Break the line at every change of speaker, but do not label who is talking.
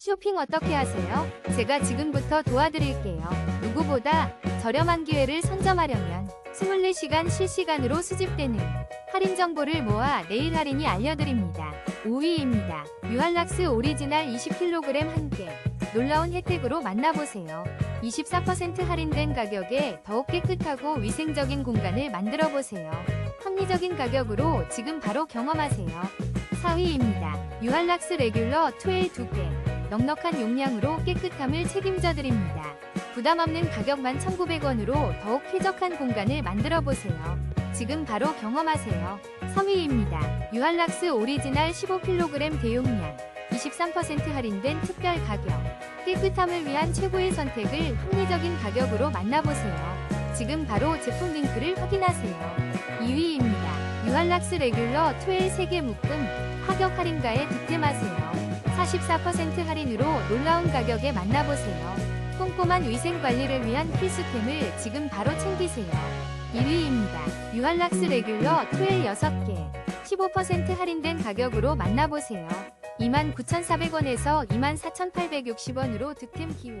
쇼핑 어떻게 하세요? 제가 지금부터 도와드릴게요. 누구보다 저렴한 기회를 선점하려면 24시간 실시간으로 수집되는 할인 정보를 모아 내일 할인이 알려드립니다. 5위입니다. 유한락스 오리지널 20kg 한 개. 놀라운 혜택으로 만나보세요. 24% 할인된 가격에 더욱 깨끗하고 위생적인 공간을 만들어 보세요. 합리적인 가격으로 지금 바로 경험하세요. 4위입니다. 유한락스 레귤러 2일 2개. 넉넉한 용량으로 깨끗함을 책임져 드립니다. 부담 없는 가격만 1,900원으로 더욱 쾌적한 공간을 만들어 보세요. 지금 바로 경험하세요. 3위입니다. 유한락스 오리지널 15kg 대용량 23% 할인된 특별 가격. 깨끗함을 위한 최고의 선택을 합리적인 가격으로 만나보세요. 지금 바로 제품 링크를 확인하세요. 2위입니다. 유한락스 레귤러 2일 3개 묶음 하격 할인가에 득템하세요. 44% 할인으로 놀라운 가격에 만나보세요. 꼼꼼한 위생 관리를 위한 필수템을 지금 바로 챙기세요. 1위입니다. 유한락스 레귤러 2일 6개 15% 할인된 가격으로 만나보세요. 29,400원에서 24,860원으로 득템 기호.